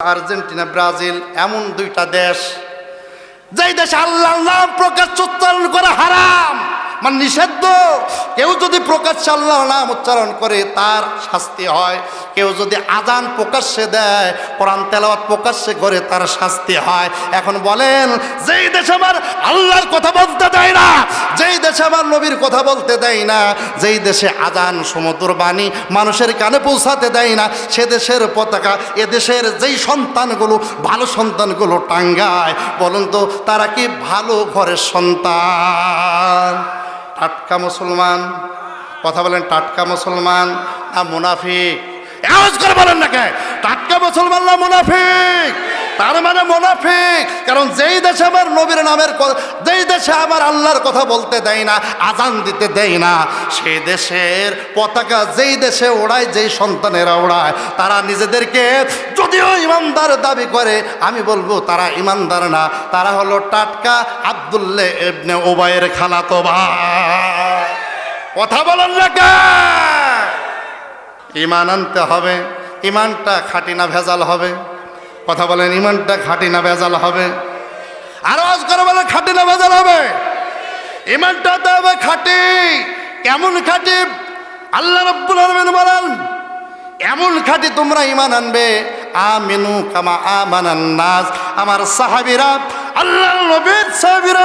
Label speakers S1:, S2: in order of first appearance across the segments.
S1: Argentina Brazil এমন দুইটা দেশ যেই দেশে আল্লাহ প্রকাশ উচ্চারণ করা হারাম। মানে নিষিদ্ধ। কেউ যদি প্রকাশ্যে আল্লাহ নাম উচ্চারণ করে, তার শাস্তি হয়। কেউ যদি আজান প্রকাশ্যে দেয়, কোরআন তেলাওয়াত প্রকাশ্যে করে, তার শাস্তি হয়। এখন বলেন, যেই দেশে আমার আল্লাহর কথা বলতে দেয় না, যেই দেশে আমার নবীর কথা বলতে দেয় না, যেই দেশে আজান সমুদ্র বাণী মানুষের কানে পৌঁছাতে দেয় না, সে দেশের পতাকা, এ দেশের যেই সন্তানগুলো, ভালো সন্তানগুলো টাঙ্গায়, বলুন তো, তারা কি ভালো ঘরের সন্তান? টাটকা মুসলমান। কথা বলেন টাটকা মুসলমান না মুনাফিক? আওয়াজ করে বলেন না কে? টাটকা মুসলমান না মুনাফিক? তার মানে মুনাফিক। কারণ যেই দেশে আমার নবীর নামের যেই দেশে আমার আল্লাহর কথা বলতে দেয় না, আজান দিতে দেয় না সেই দেশের পতাকা যেই দেশে ওড়ায়, যেই সন্তানেরা ওড়ায়, তারা নিজেদেরকে যদিও ইমানদার দাবি করে, আমি বলব তারা ইমানদার না, তারা হলো টাটকা আবদুল্লে এবনে ওবায়ের খালাতো ভাই। কথা বলেন না? ইমান আনতে হবে, ইমানটা খাঁটি না ভেজাল হবে। কথা বলেন, ইমানটা খাঁটি না ভেজাল হবে? আর আজ করে বলে খাঁটি না ভেজাল হবে? ইমানটা তো হবে খাঁটি। কেমন খাঁটি? আল্লাহ রব্বুল আলমিন বলেন, এমন খাঁটি তোমরা ইমান আনবে, আমিনু কামা আমানান নাস। আমার সাহাবিরা আল্লাহ নবীর সাহাবিরা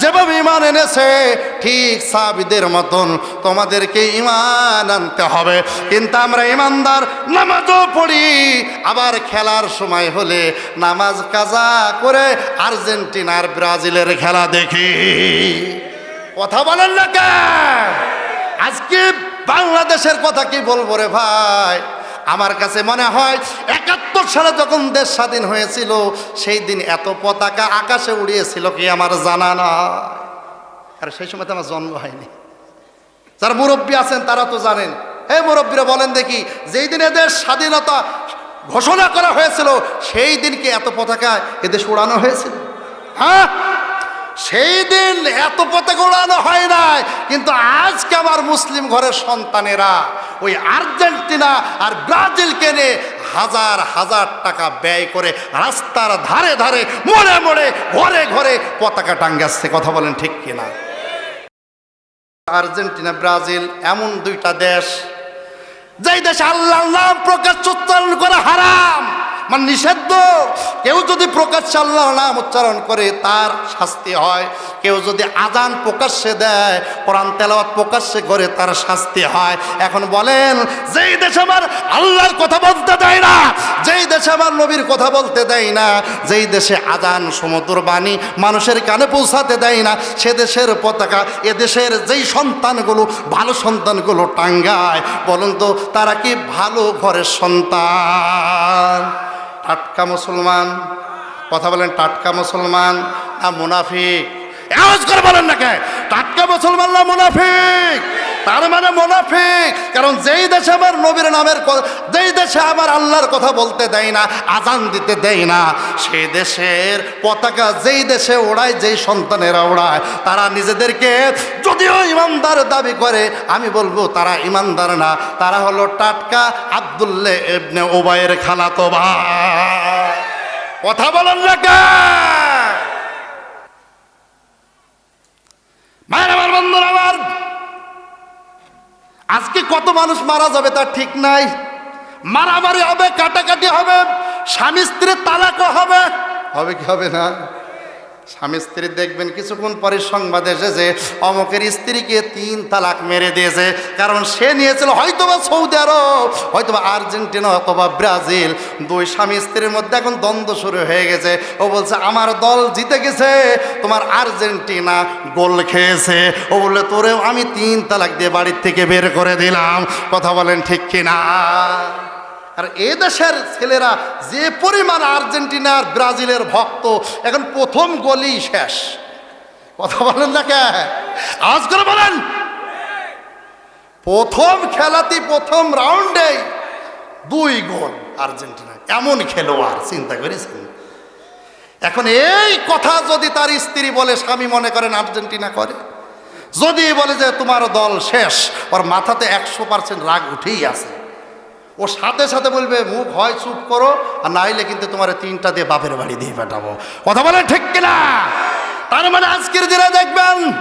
S1: যেভাবে ইমান এনেছে, ঠিক সাবিদের মতন তোমাদেরকে ইমান আনতে হবে। কিন্তু আমরা ইমানদার, নামাজও পড়ি, আবার খেলার সময় হলে নামাজ কাজা করে আর্জেন্টিনার ব্রাজিলের খেলা দেখি। কথা বলেন না কেন আজকে বাংলাদেশের কথা কি বলব রে ভাই? আমার কাছে মনে হয় একাত্তর সালে যখন দেশ স্বাধীন হয়েছিল, সেই দিন এত পতাকা আকাশে উড়িয়েছিল কি আমার জানা না আর সেই সময় তো আমার জন্ম হয়নি। যারা মুরব্বী আছেন, তারা তো জানেন। হে মুরব্বীরা, বলেন দেখি, যেই দিন এদের স্বাধীনতা ঘোষণা করা হয়েছিল, সেই দিন কি এত পতাকা এদেশ উড়ানো হয়েছিল? হ্যাঁ? সেই দিন এত পতাকা উড়ানো হয় নাই, কিন্তু আজকে আমার মুসলিম ঘরের সন্তানেরা, ওই আর্জেন্টিনা আর ব্রাজিলকে নিয়ে হাজার হাজার টাকা ব্যয় করে রাস্তার ধারে ধারে, মোড়ে মোড়ে, ঘরে ঘরে পতাকা টাঙ্গাচ্ছে কথা বলেন ঠিক কিনা? আর্জেন্টিনা, ব্রাজিল, এমন দুইটা দেশ যেই দেশে আল্লাহ প্রকাশ, উচ্চারণ করে হারাম। মানে নিষিদ্ধ। কেউ যদি প্রকাশ্যে আল্লাহ নাম উচ্চারণ করে, তার শাস্তি হয়। কেউ যদি আজান প্রকাশ্যে দেয়, কোরআন তেলাওয়াত প্রকাশ্যে করে, তার শাস্তি হয়। এখন বলেন, যেই দেশে আমার আল্লাহর কথা বলতে দেয় না, যেই দেশে আমার নবীর কথা বলতে দেয় না, যেই দেশে আজান সমুদ্র বাণী মানুষের কানে পৌঁছাতে দেয় না, সে দেশের পতাকা, এ দেশের যেই সন্তানগুলো, ভালো সন্তানগুলো টাঙ্গায়, বলুন তো, তারা কি ভালো ঘরের সন্তান? টাটকা মুসলমান। কথা বলেন টাটকা মুসলমান না মুনাফিক? আওয়াজ করে বলেন না কে? টাটকা মুসলমান না মুনাফিক? তার মানে মুনাফিক। কারণ যেই দেশে আমার নবীর নামের যেই দেশে আবার আল্লাহর কথা বলতে দেয় না, আজান দিতে দেয় না। সেই দেশের পতাকা যেই দেশে ওড়ায়, যেই সন্তানেরা ওড়ায়, তারা নিজেদেরকে যদিও ইমানদার দাবি করে, আমি বলব তারা ইমানদার না, তারা হলো টাটকা আবদুল্লে এবনে ওবায়ের খালাতো ভাই। কথা বলেন আজকে কত মানুষ মারা যাবে তার ঠিক নাই। মারামারি হবে, কাটাকাটি হবে, স্বামী স্ত্রীর তালাকও হবে। হবে কি হবে না? স্বামী স্ত্রী দেখবেন কিছুক্ষণ পরে সংবাদ এসেছে, অমকের স্ত্রীকে তিন তালাক মেরে দিয়েছে। কারণ সে নিয়েছিল হয়তোবা সৌদি আরব, হয়তোবা আর্জেন্টিনা অথবা ব্রাজিল। দুই স্বামী স্ত্রীর মধ্যে এখন দ্বন্দ্ব শুরু হয়ে গেছে। ও বলছে, আমার দল জিতে গেছে, তোমার আর্জেন্টিনা গোল খেয়েছে। ও বললে, তোরেও আমি তিন তালাক দিয়ে বাড়ির থেকে বের করে দিলাম। কথা বলেন ঠিক কিনা? আর এ দেশের ছেলেরা যে পরিমাণ আর্জেন্টিনার, ব্রাজিলের ভক্ত, এখন প্রথম গলি শেষ। কথা বলেন না কে? আওয়াজ করে বলেন। প্রথম খেলাতে প্রথম রাউন্ডে দুই গোল আর্জেন্টিনা। এমন খেলোয়াড়, চিন্তা করেছেন? এখন এই কথা যদি তার স্ত্রী বলে, স্বামী মনে করেন আর্জেন্টিনা করে। যদি বলে যে তোমার দল শেষ, ওর মাথাতে একশো পার্সেন্ট রাগ উঠেই আছে। ও সাথে সাথে বলবে, মুখ হয়, চুপ করো, আর নাইলে কিন্তু তোমার তিনটা দিয়ে বাপের বাড়ি দিয়ে পাঠাবো। কথা বলে ঠিক কিনা? তার মানে আজকের দিনে দেখবেন,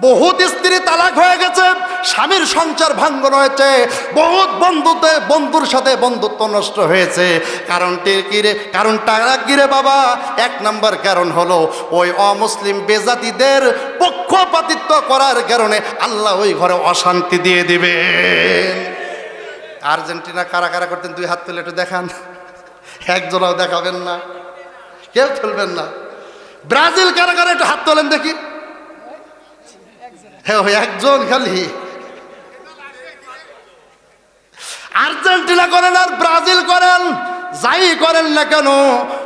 S1: বহুত স্ত্রী তালাক হয়ে গেছে, স্বামীর সংসার ভাঙ্গন হয়েছে, বহুত বন্ধুতে, বন্ধুর সাথে বন্ধুত্ব নষ্ট হয়েছে। কারণটি কিরে কারণটা কিরে বাবা? এক নম্বর কারণ হলো, ওই অমুসলিম বেজাতিদের পক্ষপাতিত্ব করার কারণে আল্লাহ ওই ঘরে অশান্তি দিয়ে দিবেন। আর্জেন্টিনা কারা কারা করতেন, দুই হাত তুলে একটু দেখান। একজনও দেখাবেন না। কেউ তুলবেন না। ব্রাজিল কারা কারা একটু হাত তোলেন দেখি। হ্যাঁ একজন খালি। আর্জেন্টিনা করেন আর ব্রাজিল করেন, যাই করেন না কেন,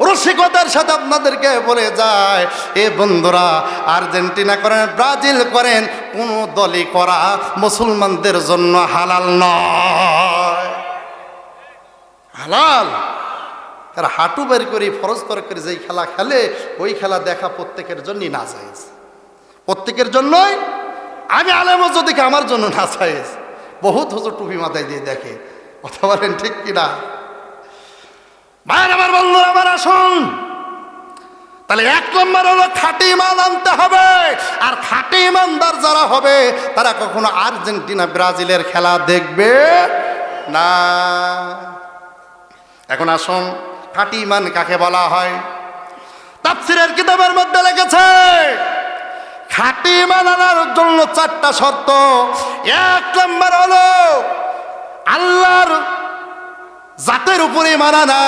S1: রসিকতার সাথে আপনাদেরকে বলে যায়, এ বন্ধুরা, আর্জেন্টিনা করেন ব্রাজিল করেন, কোনো দলই করা মুসলমানদের জন্য হালাল নয়। হালাল। তারা হাঁটু বের করে, ফরজ করে করে যেই খেলা খেলে, ওই খেলা দেখা প্রত্যেকের জন্যই না চাইজ প্রত্যেকের জন্যই? আমি আলেমও যদি আমার জন্য না চাইজ বহুত হুজুর টুপি মাথায় দিয়ে দেখে। কথা বলেন ঠিক কিনা? ভাইয়ের আমার বন্ধু আমার আসুন তাহলে এক নম্বর হলো খাঁটি ইমান আনতে হবে। আর খাঁটি ইমানদার যারা হবে, তারা কখনো আর্জেন্টিনা, ব্রাজিলের খেলা দেখবে না। এখন আসুন, খাঁটি ইমান কাকে বলা হয়? তাফসিরের কিতাবের মধ্যে লেগেছে খাঁটি ইমান আনার জন্য চারটা শর্ত। এক নম্বর হলো, আল্লাহর জাতের উপরে মানানা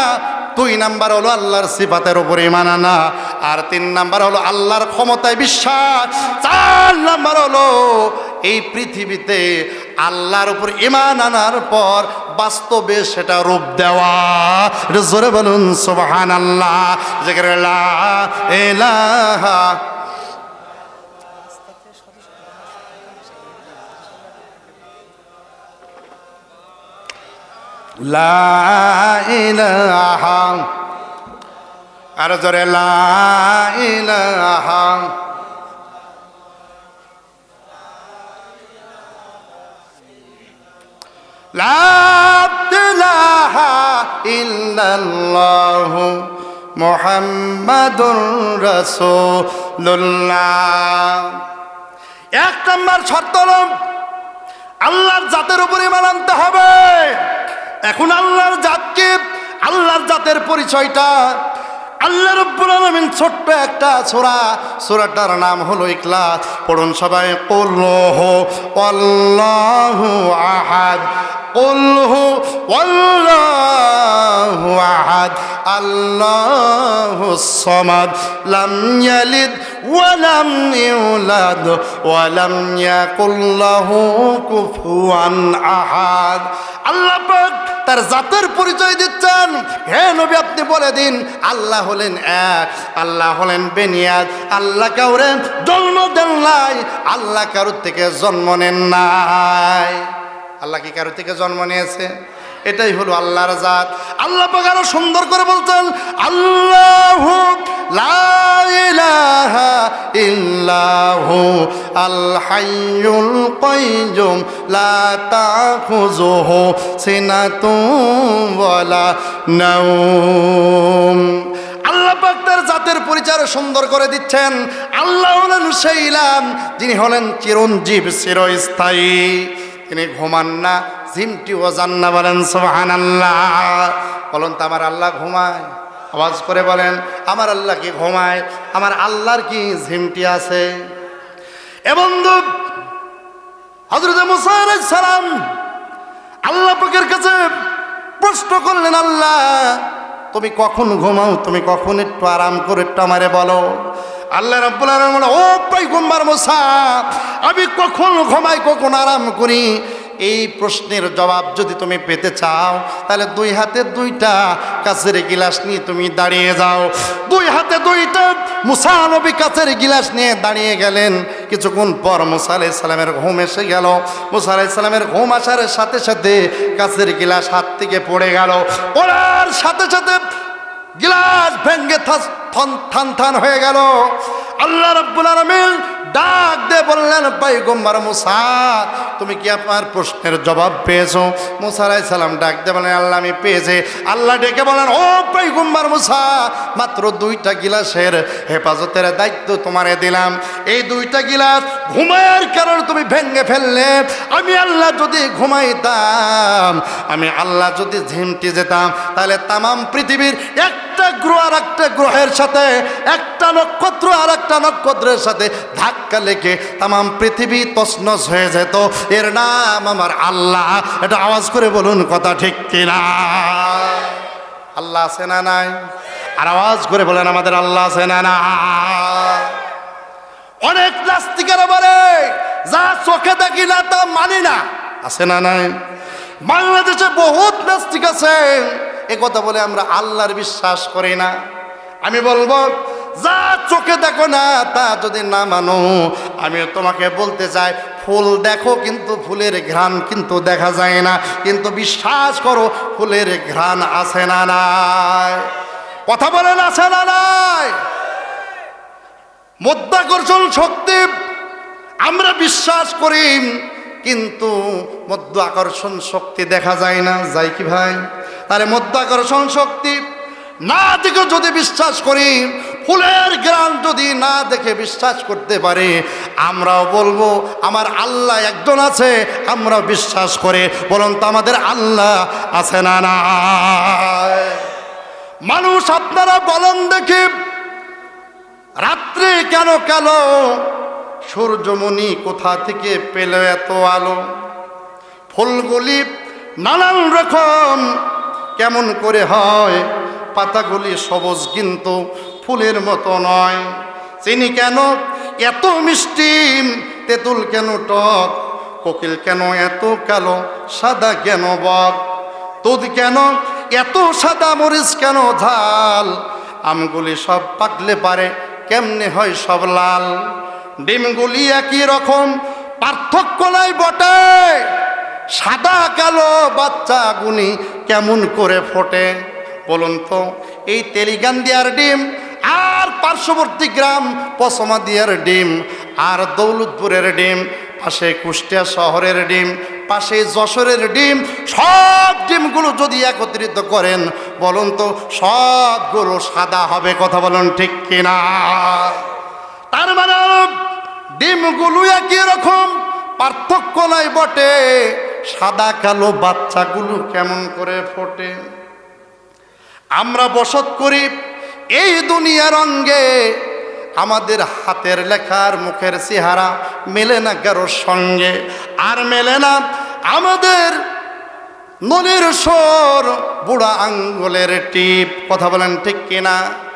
S1: দুই নাম্বার হলো, আল্লাহর সিফাতের উপরে মানানা আর তিন নাম্বার হলো, আল্লাহর ক্ষমতায় বিশ্বাস। চার নাম্বার হলো, এই পৃথিবীতে আল্লাহর উপর ইমান আনার পর বাস্তবে সেটা রূপ দেওয়া। এটা জোরে বলুন সোবাহান আল্লাহ আর জোরে লা ইলাহা। লা ইল্লাল্লাহু মুহাম্মাদুর রাসূলুল্লাহ। এক নম্বর শর্ত আল্লাহর জাতের উপরে মানানতে হবে। এখন আল্লাহর জাতকে আল্লাহর জাতের পরিচয়টা আল্লাহ রব্বুল আলামিন ছোট্ট একটা সূরা, সূরাটার নাম হলো ইখলাস। পড়ুন সবাই আল্লাহু আহাদ। লাম ইউলাদ, ওয়া লাম ইয়াকুল লাহু কুফুয়ান আহাদ। আল্লাহ পাক তার জাতের পরিচয় দিচ্ছেন। হে নবী, আপনি বলে দিন, আল্লাহ হলেন এক, আল্লাহ হলেন বেনিয়াদ, আল্লাহ কাউরে জন্ম দেন নাই, আল্লাহ কারোর থেকে জন্ম নেন নাই। আল্লাহ কি কারোর থেকে জন্ম নিয়েছে? এটাই হলো আল্লাহর জাত। আল্লাহ পাক আরও সুন্দর করে বলতেন, আল্লাহ ইল্লাহু আল হাইয়ুল কাইয়ুম, লা তাখুযুহু সিনাতুম ওয়ালা নাওম। আল্লাহ পাক তার জাতের পরিচয় সুন্দর করে দিচ্ছেন। আল্লাহ হলেন সেই যিনি হলেন চিরঞ্জীব, চিরস্থায়ী। তিনি ঘুমান না। ঝিমটিও যান না বলেন সোহান আল্লাহ বলুন তো, আমার আল্লাহ ঘুমায়? আওয়াজ করে বলেন, আমার আল্লাহ কি ঘুমায়? আমার আল্লাহর কি ঝিমটি আছে? এবং সালাম আল্লাহ পাকের কাছে প্রশ্ন করলেন, আল্লাহ, তুমি কখন ঘুমাও? তুমি কখন একটু আরাম করে একটু আমারে বলো। আল্লাহ রাব্বুল আলামিন বলে, ও পয়গম্বর মুসা আমি কখন ঘুমাই কখন আরাম করি? এই প্রশ্নের জবাব যদি তুমি পেতে চাও তাহলে দুই হাতে দুইটা কাছের গিলাস নিয়ে তুমি দাঁড়িয়ে যাও। দুই হাতে দুইটা মুসা নবী কাছের গিলাস নিয়ে দাঁড়িয়ে গেলেন। কিছুক্ষণ পর মুসা আলাইহিস সালামের ঘুম এসে গেল। মুসা আলাইহিস সালামের ঘুম আসার সাথে সাথে কাছের গিলাস হাত থেকে পড়ে গেল। পড়ার সাথে সাথে গিলাস ভেঙ্গে থাস- থন, থান থান হয়ে গেল। আল্লাহ রাব্বুল আলামিন ডাক দে বললেন, পাইগম্বার মুসা, তুমি কি আপনার প্রশ্নের জবাব পেয়েছ? মুসা আলাইহিস সালাম ডাক দে বলেন আল্লাহ, আমি পেয়েছি। আল্লাহ ডেকে বলেন ও পাইগম্বার মুসা, মাত্র দুইটা গিলাসের হেফাজতের দায়িত্ব তোমারে দিলাম। এই দুইটা গিলাস ঘুমায়ের কারণে তুমি ভেঙে ফেললে। আমি আল্লাহ যদি ঘুমাইতাম, আমি আল্লাহ যদি ঝিমটি যেতাম, তাহলে তামাম পৃথিবীর একটা গ্রহ আর একটা গ্রহের সাথে, একটা নক্ষত্র আর একটা নক্ষত্রের সাথে ধাক্কা লেগে তামাম পৃথিবী তসনস হয়ে যেত। এর নাম আমার আল্লাহ। এটা আওয়াজ করে বলুন কথা ঠিক কিনা? আল্লাহ আছে না নাই? আর আওয়াজ করে বলেন, আমাদের আল্লাহ আছে না না অনেক নাস্তিকেরা বলে, যা চোখে দেখি না, তা মানি না। আছে না নাই? বাংলাদেশে বহুত নাস্তিক আছে কথা বলে আমরা আল্লাহর বিশ্বাস করি না। আমি বলব, যা চোখে দেখো না, তা যদি না মানো, আমি তোমাকে বলতে চাই, ফুল দেখো কিন্তু ফুলের ঘ্রাণ কিন্তু দেখা যায় না। কিন্তু বিশ্বাস করো, ফুলের ঘ্রাণ আছে না নাই। কথা বলেন, আছে না নাই? মধ্যাকর্ষণ শক্তি, আমরা বিশ্বাস করি, কিন্তু মধ্য আকর্ষণ, শক্তি দেখা যায় না। যায় কি ভাই? তাহলে মধ্য আকর্ষণ শক্তি না দেখে যদি বিশ্বাস করি, ফুলের গ্রাম যদি না দেখে বিশ্বাস করতে পারে, আমরাও বলব, আমার আল্লাহ একজন আছে আমরা বিশ্বাস করে। বলুন তো আমাদের আল্লাহ আছে না না মানুষ আপনারা বলেন দেখি, রাত্রে কেন কালো সূর্যমণি কোথা থেকে পেল এত আলো? ফুলগুলি নানান রকম কেমন করে হয়? পাতাগুলি সবুজ কিন্তু ফুলের মতো নয়। চিনি কেন? এত মিষ্টি। তেঁতুল কেন টক? কোকিল কেন এত কালো? সাদা কেন বক? দুধ কেন? এত সাদা মরিচ কেন ঝাল? আমগুলি সব পাকলে পারে, কেমনে হয় সব লাল? ডিমগুলি একই রকম, পার্থক্য নাই বটে। সাদা কালো বাচ্চাগুনি কেমন করে ফোটে? বলুন তো, এই তেলিগান্দিয়ার ডিম আর পার্শ্ববর্তী গ্রাম পশমা দিয়ার ডিম আর দৌলতপুরের ডিম, পাশে কুষ্টিয়া শহরের ডিম, পাশে যশোরের ডিম, সব ডিমগুলো যদি একত্রিত করেন, বলুন তো সবগুলো সাদা হবে, কথা বলুন ঠিক কিনা? তার মানে ডিমগুলো একই রকম, পার্থক্য নাই বটে। সাদা কালো বাচ্চাগুলো কেমন করে ফোটে? আমরা বসত করি এই দুনিয়ার অঙ্গে। আমাদের হাতের লেখার মুখের চেহারা মেলে না কারোর সঙ্গে। আর মেলে না আমাদের নলির স্বর, বুড়া আঙ্গুলের টিপ। কথা বলেন ঠিক কিনা?